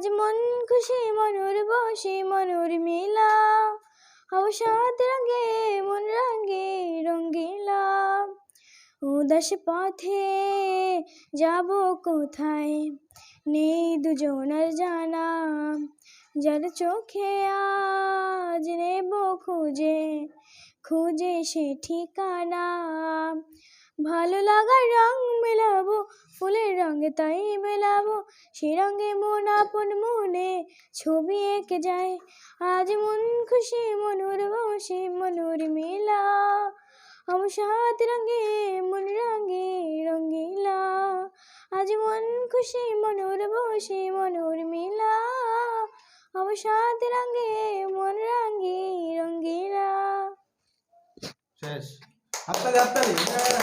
আজ মন খুশি, মনুর বসি, মনুর মিলা। অবসাদ রঙে, মন রঙে রঙ্গিলা। উদাস পথে যাব কোথায়? নেই দুজনার জানা। যার চোখে আজ নেব খুঁজে খুঁজে সে ঠিকানা। ভালো লাগার রং মেলাবো তাই মেলাবো, সে রঙে মন আপন মনে ছবি এঁকে যায়। আজ মন খুশি, মনুর বসে, মনুর মেলা। সাত রঙে, মন রঙে রঙ্গিলা আজ মন খুশি, মনুর বসে, মনুর মিলা। সাত রঙে, মন রঙে রঙ্গিলা শেষ। হাততালি হাততালি।